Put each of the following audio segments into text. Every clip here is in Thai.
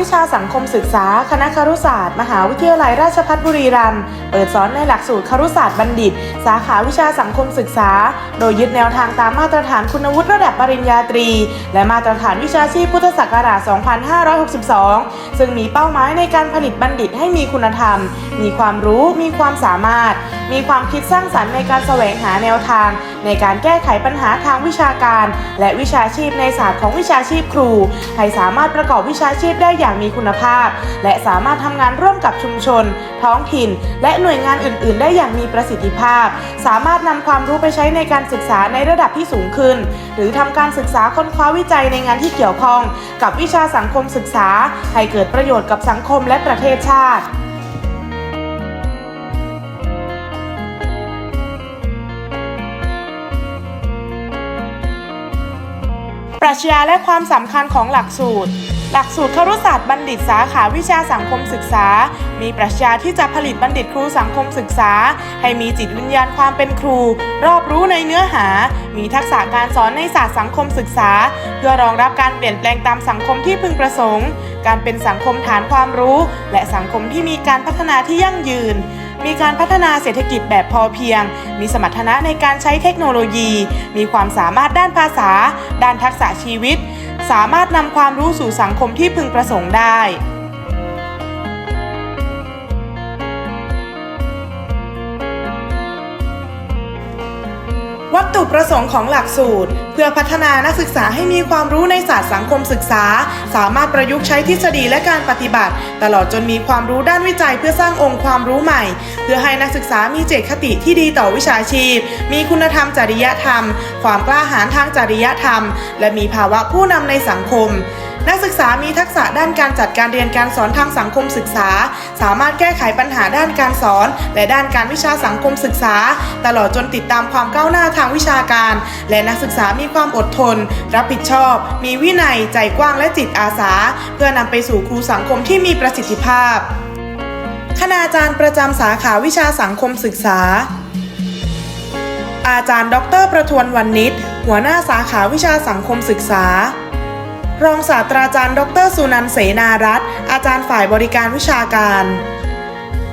วิชาสังคมศึกษา คณะครุศาสตร์ มหาวิทยาลัยราชภัฏบุรีรัมย์เปิดสอนในหลักสูตรครุศาสตร์บัณฑิต สาขาวิชาสังคมศึกษา โดยยึดแนวทางตามมาตรฐานคุณวุฒิระดับปริญญาตรี และมาตรฐานวิชาชีพพุทธศักราช 2562 ซึ่งมีเป้าหมายในการผลิตบัณฑิตให้มีคุณธรรม มีความรู้ มีความสามารถ มีความคิดสร้างสรรค์ในการแสวงหาแนวทาง ในการแก้ไขปัญหาทางวิชาการ และวิชาชีพในศาสตร์ของวิชาชีพครู ให้สามารถประกอบวิชาชีพได้อย่างางมีคุณภาพ และสามารถทำงานร่วมกับชุมชน ท้องถิ่น และหน่วยงานอื่น ๆ ได้อย่างมีประสิทธิภาพ สามารถนำความรู้ไปใช้ในการศึกษาในระดับที่สูงขึ้น หรือทำการศึกษาค้นคว้าวิจัยในงานที่เกี่ยวข้อง กับวิชาสังคมศึกษา ให้เกิดประโยชน์กับสังคมและประเทศชาติปรัชญาและความสำคัญของหลักสูตร หลักสูตรครุศาสตร์บัณฑิตสาขาวิชาสังคมศึกษา มีปรัชญาที่จะผลิตบัณฑิตครูสังคมศึกษา ให้มีจิตวิญญาณความเป็นครู รอบรู้ในเนื้อหา มีทักษะการสอนในศาสตร์สังคมศึกษา เพื่อรองรับการเปลี่ยนแปลงตามสังคมที่พึงประสงค์ การเป็นสังคมฐานความรู้ และสังคมที่มีการพัฒนาที่ยั่งยืนมีการพัฒนาเศรษฐกิจแบบพอเพียง มีสมรรถนะในการใช้เทคโนโลยี มีความสามารถด้านภาษา ด้านทักษะชีวิต สามารถนำความรู้สู่สังคมที่พึงประสงค์ได้ วัตถุประสงค์ของหลักสูตร เพื่อพัฒนานักศึกษาให้มีความรู้ในศาสตร์สังคมศึกษา สามารถประยุกต์ใช้ทฤษฎีและการปฏิบัติ ตลอดจนมีความรู้ด้านวิจัยเพื่อสร้างองค์ความรู้ใหม่ เพื่อให้นักศึกษามีเจตคติที่ดีต่อวิชาชีพ มีคุณธรรมจริยธรรม ความกล้าหาญทางจริยธรรม และมีภาวะผู้นำในสังคม นักศึกษามีทักษะด้านการจัดการเรียนการสอนทางสังคมศึกษา สามารถแก้ไขปัญหาด้านการสอน และด้านการวิชาสังคมศึกษา ตลอดจนติดตามความก้าวหน้าทางวิชาการ และนักศึกษามีความอดทน รับผิดชอบ มีวินัย ใจกว้างและจิตอาสา เพื่อนำไปสู่ครูสังคมที่มีประสิทธิภาพ คณาจารย์ประจำสาขาวิชาสังคมศึกษา อาจารย์ ดร ประทวนวันนิชหัวหน้าสาขาวิชาสังคมศึกษา รองศาสตราจารย์ ดรสุนันเสนารัตน์อาจารย์ฝ่ายบริการวิชาการ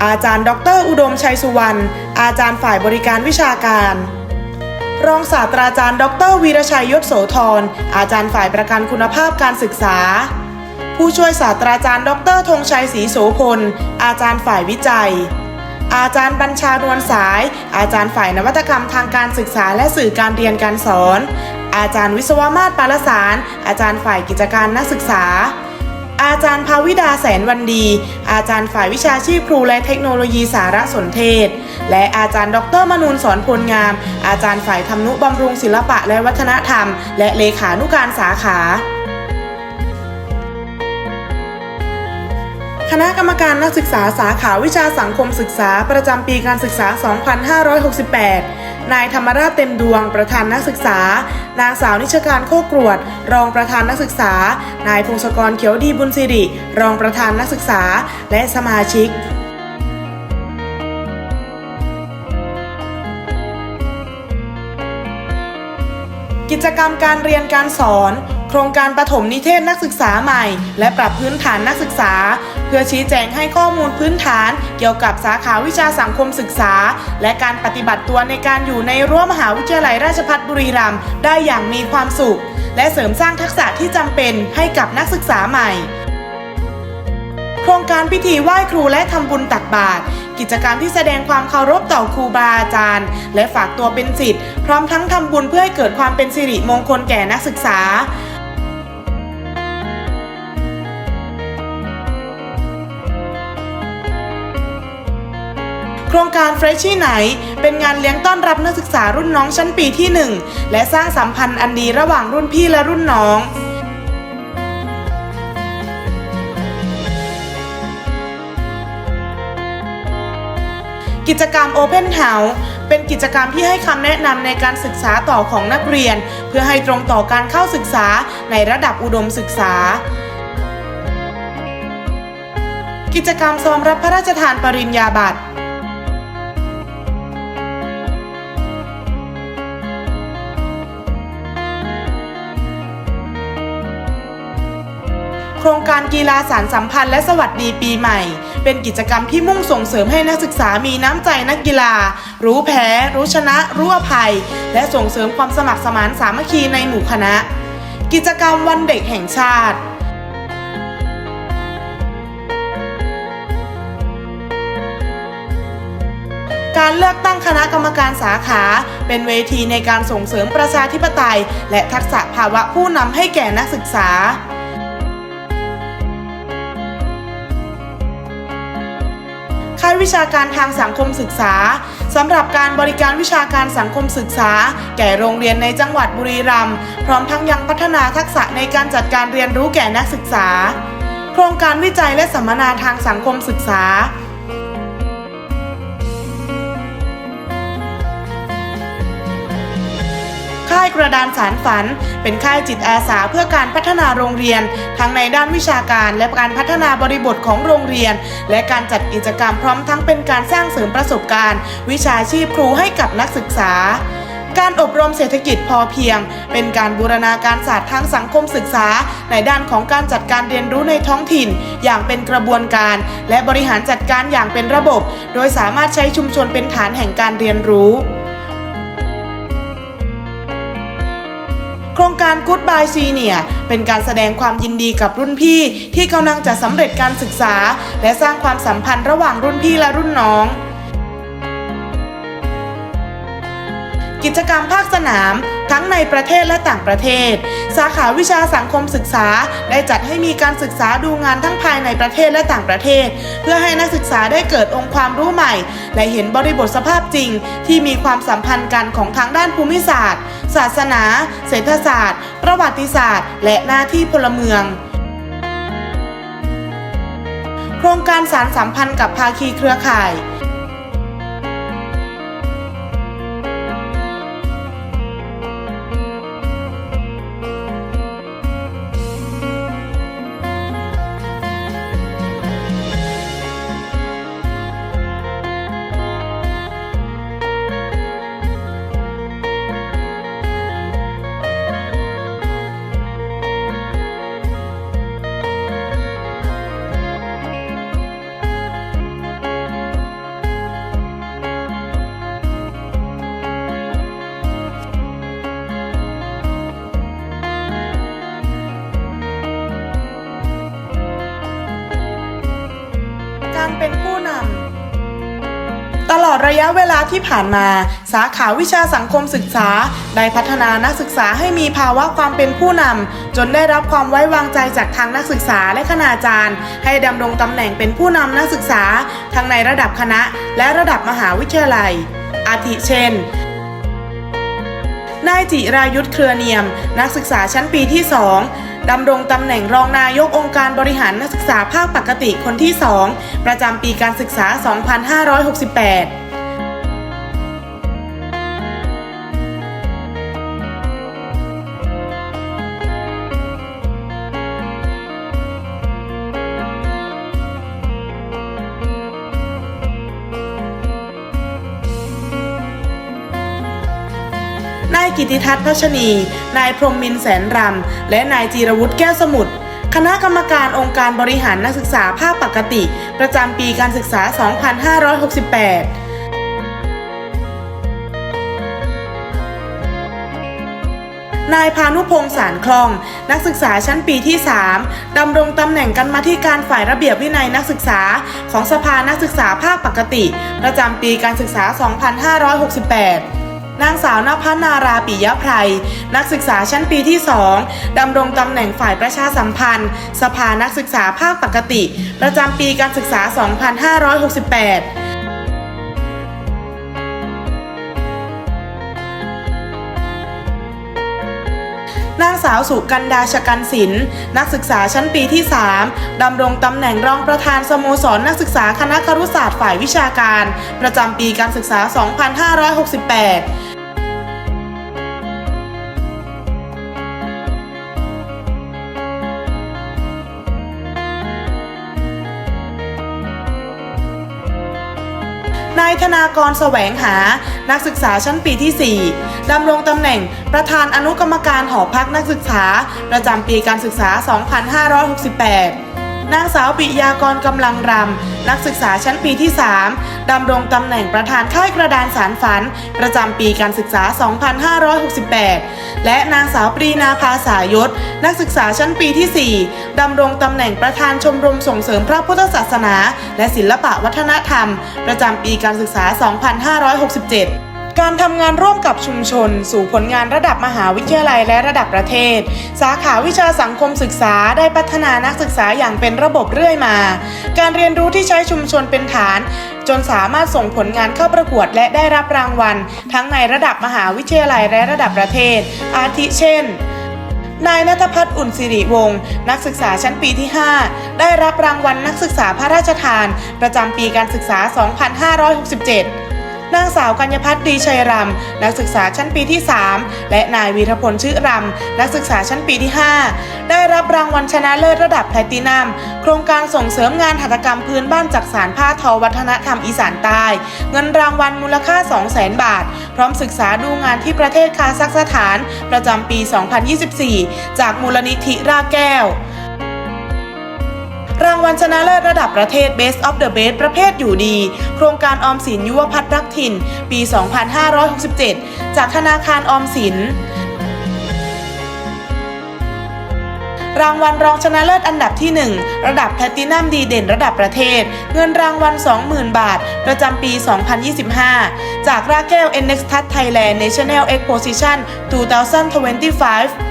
อาจารย์ ดร อุดมชัยสุวรรณ อาจารย์ฝ่ายบริการวิชาการ รองศาสตราจารย์ ดร วีรชัยยศโสธร อาจารย์ฝ่ายประกันคุณภาพการศึกษา ผู้ช่วยศาสตราจารย์ ดรธงชัยศรีโสพล อาจารย์ฝ่ายวิจัย อาจารย์บัญชานวลสาย อาจารย์ฝ่ายนวัตกรรมทางการศึกษาและสื่อการเรียนการสอน อาจารย์วิศวมาศปารสาร อาจารย์ฝ่ายกิจการนักศึกษา อาจารย์ภาวิดาแสนวันดี อาจารย์ฝ่ายวิชาชีพครูและเทคโนโลยีสารสนเทศ และอาจารย์ดรมนูนสอนพลงาม อาจารย์ฝ่ายทำนุบำรุงศิลปะและวัฒนธรรม และเลขานุการสาขา ณะกรรมการนักศึกษาสาขาวิชาสังคมศึกษาประจำปีการศึกษา 2568 นายธรรมราชเต็มดวง ประธานนักศึกษา นางสาวนิชการโคกรวด รองประธานนักศึกษา นายพงศกรเขียวดีบุญสิริ รองประธานนักศึกษา และสมาชิกกิจกรรมการเรียนการสอน โครงการปฐมนิเทศนักศึกษาใหม่ และปรับพื้นฐานนักศึกษา เพื่อชี้แจงให้ข้อมูลพื้นฐาน เกี่ยวกับสาขาวิชาสังคมศึกษา และการปฏิบัติตัวในการอยู่ในรั้วมหาวิทยาลัยราชภัฏบุรีรัมย์ได้อย่างมีความสุข และเสริมสร้างทักษะที่จำเป็นให้กับนักศึกษาใหม่โครงการพิธีไหว้ครูและทำบุญตักบาตรกิจกรรมที่แสดงความเคารพต่อครูบาอาจารย์ และฝากตัวเป็นศิษย์พร้อมทั้งทำบุญเพื่อให้เกิดความเป็นสิริมงคลแก่นักศึกษา โครงการ f r e s h ที่ไหน เป็นงานเลี้ยงต้อนรับนักศึกษารุ่นน้องชั้นปีที่ 1 และสร้างสัมพันธ์อันดีระหว่างรุ่นพี่และรุ่นน้องกิจกรรม Open House เป็นกิจกรรมที่ให้คำแนะนำในการศึกษาต่อของนักเรียน เพื่อให้ตรงต่อการเข้าศึกษาในระดับอุดมศึกษา กิจกรรมซ้อมรับพระราชทานปริญญาบัตร ครงการกีฬาสารสัมพันธ์และสวัสดีปีใหม่ เป็นกิจกรรมที่มุ่งส่งเสริมให้นักศึกษามีน้ำใจนักกีฬา รู้แพ้ รู้ชนะ รู้อภัย และส่งเสริมความสมัครสมานสามัคคีในหมู่คณะ กิจกรรมวันเด็กแห่งชาติการเลือกตั้งคณะกรรมการสาขา เป็นเวทีในการส่งเสริมประชาธิปไตย และทักษะภาวะผู้นำให้แก่นักศึกษา ค่ายวิชาการทางสังคมศึกษาสำหรับการบริการวิชาการสังคมศึกษา แก่โรงเรียนในจังหวัดบุรีรัมย์พร้อมทั้งยังพัฒนาทักษะในการจัดการเรียนรู้แก่นักศึกษา โครงการวิจัยและสัมมนาทางสังคมศึกษา ค่ายกระดานสารฝัน เป็นค่ายจิตอาสาเพื่อการพัฒนาโรงเรียน ทั้งในด้านวิชาการและการพัฒนาบริบทของโรงเรียน และการจัดกิจกรรมพร้อมทั้งเป็นการสร้างเสริมประสบการณ์ วิชาชีพครูให้กับนักศึกษาการอบรมเศรษฐกิจพอเพียง เป็นการบูรณาการศาสตร์ทางสังคมศึกษา ในด้านของการจัดการเรียนรู้ในท้องถิ่น อย่างเป็นกระบวนการ และบริหารจัดการอย่างเป็นระบบ โดยสามารถใช้ชุมชนเป็นฐานแห่งการเรียนรู้ โครงการ Goodbye Senior เป็นการแสดงความยินดีกับรุ่นพี่ที่กำลังจะสำเร็จการศึกษา และสร้างความสัมพันธ์ระหว่างรุ่นพี่และรุ่นน้อง กิจกรรมภาคสนาม ทั้งในประเทศและต่างประเทศ สาขาวิชาสังคมศึกษา ได้จัดให้มีการศึกษาดูงานทั้งภายในประเทศและต่างประเทศ เพื่อให้นักศึกษาได้เกิดองค์ความรู้ใหม่ และเห็นบริบทสภาพจริง ที่มีความสัมพันธ์กันของทางด้านภูมิศาสตร์ ศาสนา เศรษฐศาสตร์ ประวัติศาสตร์ และหน้าที่พลเมืองโครงการสารสัมพันธ์กับภาคีเครือข่าย อดระยะเวลาที่ผ่านมา สาขาวิชาสังคมศึกษา ได้พัฒนานักศึกษาให้มีภาวะความเป็นผู้นำจนได้รับความไว้วางใจจากทางนักศึกษาและคณาจารย์ ให้ดำรงตำแหน่งเป็นผู้นำนักศึกษา ทั้งในระดับคณะ และระดับมหาวิทยาลัย อาทิเช่นนายจิรายุทธเครือเนียม นักศึกษาชั้นปีที่ 2 ดำรงตำแหน่งรองนายกองค์การบริหารนักศึกษาภาคปกติคนที่ 2 ประจำปีการศึกษา 2568 กิติทัศน์พัชนี นายพรมมินแสนรำ และนายจีรวุฒิแก้วสมุทรคณะกรรมการองค์การบริหารนักศึกษาภาคปกติ ประจำปีการศึกษา 2568นายพานุพงษ์สารคลอง นักศึกษาชั้นปีที่ 3 ดำรงตำแหน่งกันมาที่การฝ่ายระเบียบวินัยนักศึกษา ของสภานักศึกษาภาคปกติ ประจำปีการศึกษา 2568 นางสาวนภนาราปิยะไพรนักศึกษาชั้นปีที่ 2ดำรงตำแหน่งฝ่ายประชาสัมพันธ์ สภานักศึกษาภาคปกติ ประจำปีการศึกษา 2568 นางสาวสุกันดาชกันศิลป์นักศึกษาชั้นปีที่ 3 ดำรงตำแหน่งรองประธานสโมสรนักศึกษาคณะครุศาสตร์ฝ่ายวิชาการ ประจำปีการศึกษา 2568 นายธนากรแสวงหา นักศึกษาชั้นปีที่ 4 ดำรงตำแหน่งประธานอนุกรรมการหอพักนักศึกษา ประจำปีการศึกษา 2568 นางสาวปิยากรกำลังรำ นักศึกษาชั้นปีที่ 3 ดำรงตำแหน่งประธานค่ายกระดานสารฝัน ประจำปีการศึกษา 2568 และนางสาวปรีนาภาษายศ นักศึกษาชั้นปีที่ 4 ดำรงตำแหน่งประธานชมรมส่งเสริมพระพุทธศาสนา และศิลปะวัฒนธรรม ประจำปีการศึกษา 2567 การทำงานร่วมกับชุมชน สู่ผลงานระดับมหาวิทยาลัยและระดับประเทศ สาขาวิชาสังคมศึกษาได้พัฒนานักศึกษาอย่างเป็นระบบเรื่อยมา การเรียนรู้ที่ใช้ชุมชนเป็นฐาน จนสามารถส่งผลงานเข้าประกวดและได้รับรางวัล ทั้งในระดับมหาวิทยาลัยและระดับประเทศ อาทิเช่นนายนัทพัฒน์อุ่นสิริวงศ์นักศึกษาชั้นปีที่ 5 ได้รับรางวัลนักศึกษาพระราชทาน ประจำปีการศึกษา 2567 นางสาวกัญญพัฒน์ดีชัยรำนักศึกษาชั้นปีที่ 3 และนายวีรพลชื่อรำนักศึกษาชั้นปีที่ 5 ได้รับรางวัลชนะเลิศระดับแพลตตินัม โครงการส่งเสริมงานหัตถกรรมพื้นบ้านจากสารผ้าทอวัฒนธรรมอีสานใต้ เงินรางวัลมูลค่า 200,000 บาท พร้อมศึกษาดูงานที่ประเทศคาซัคสถาน ประจำปี 2024 จากมูลนิธิราแก้ว รางวัลชนะเลิศระดับประเทศ Best of the Best ประเภทอยู่ดี โครงการออมสินยุวพัฒน์รักถิ่น ปี 2567 จากธนาคารออมสิน รางวัลรองชนะเลิศอันดับที่ 1 ระดับแพลตตินัมดีเด่นระดับประเทศ เงินรางวัล 20,000 บาท ประจำปี 2025 จากราแก้ว NX t o u c h Thailand National Exposition 2025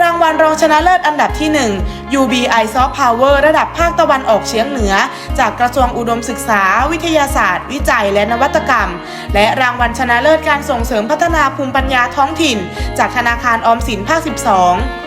รางวัลรองชนะเลิศอันดับที่ 1 UBI Soft Power ระดับภาคตะวันออกเฉียงเหนือ จากกระทรวงอุดมศึกษา วิทยาศาสตร์ วิจัยและนวัตกรรม และรางวัลชนะเลิศการส่งเสริมพัฒนาภูมิปัญญาท้องถิ่น จากธนาคารออมสินภาค 12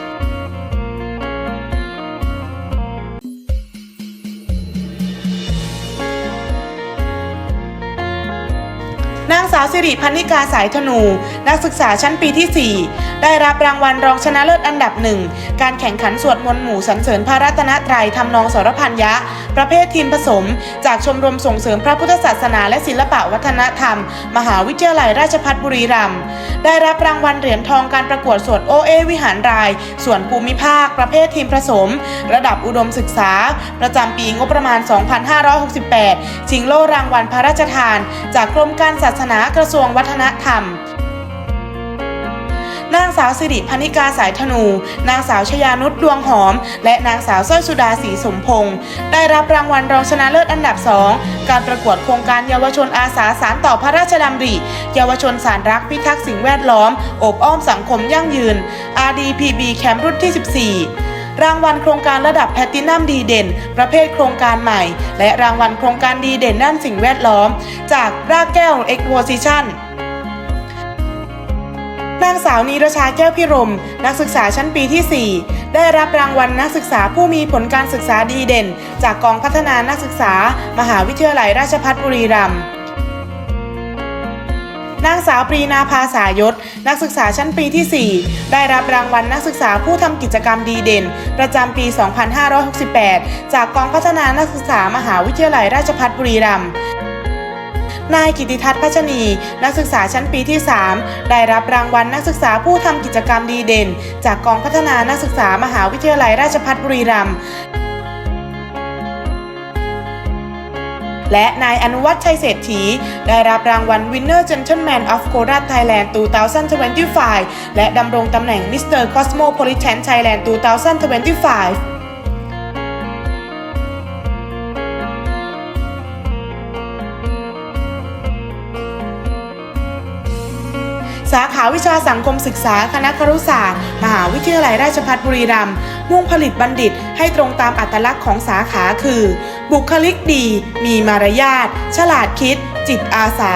างสาวสิริพันธิกาสายธนู นักศึกษาชั้นปีที่ 4 ได้รับรางวัลรองชนะเลิศอันดับหนึ่ง การแข่งขันสวดมนต์หมู่สรรเสริญพระรัตนตรัยทำนองสรพันยะ ประเภททีมผสม จากชมรมส่งเสริมพระพุทธศาสนา และศิลปะวัฒนธรรม มหาวิทยาลัยราชภัฏบุรีรัมย์ได้รับรางวัลเหรียญทองการประกวดสวดโอเอวิหารราย ส่วนภูมิภาค ประเภททีมผสม ระดับอุดมศึกษา ประจำปีงบประมาณ 2568 ชิงโล่รางวัลพระราชทาน จากกรมการศาสนากระทรวงวัฒนธรรม นางสาวสิริพนิกาสายธนู นางสาวชยานุชดวงหอม และนางสาวสร้อยสุดาศรีสมพงศ์ได้รับรางวัลรองชนะเลิศอันดับ2การประกวดโครงการเยาวชนอาสาสารต่อพระราชดำริ เยาวชนสารรักพิทักษ์สิ่งแวดล้อม อบอ้อมสังคมยั่งยืน RDPB แคมป์รุ่นที่ 14รางวัลโครงการระดับแพลตตินัมดีเด่น ประเภทโครงการใหม่ และรางวัลโครงการดีเด่นด้านสิ่งแวดล้อม จากรากแก้ว Exposition น นางสาวนีรชาแก้วพิรม นักศึกษาชั้นปีที่ 4 ได้รับรางวัลนักศึกษาผู้มีผลการศึกษาดีเด่น จากกองพัฒนานักศึกษา มหาวิทยาลัยราชภัฏบุรีรัมย์นางสาวปรีนาภาษายศ นักศึกษาชั้นปีที่ 4 ได้รับรางวัลนักศึกษาผู้ทำกิจกรรมดีเด่น ประจำปี 2568 จากกองพัฒนานักศึกษามหาวิทยาลัยราชภัฏบุรีรัมย์ นายกิติทัศน์พัชนี นักศึกษาชั้นปีที่ 3 ได้รับรางวัลนักศึกษาผู้ทำกิจกรรมดีเด่น จากกองพัฒนานักศึกษามหาวิทยาลัยราชภัฏบุรีรัมย์และนายอนุวัฒน์ชัยเศรษฐี ได้รับรางวัล Winner Gentleman of Korat Thailand 2025 และดำรงตำแหน่ง Mr. Cosmopolitan Thailand 2025าวิชาสังคมศึกษาคณะครุศาสตร์ มหาวิทยาลัยราชภัฏบุรีรัมย์มุ่งผลิตบัณฑิตให้ตรงตามอัตลักษณ์ของสาขาคือ บุคลิกดี มีมารยาท ฉลาดคิด จิตอาสา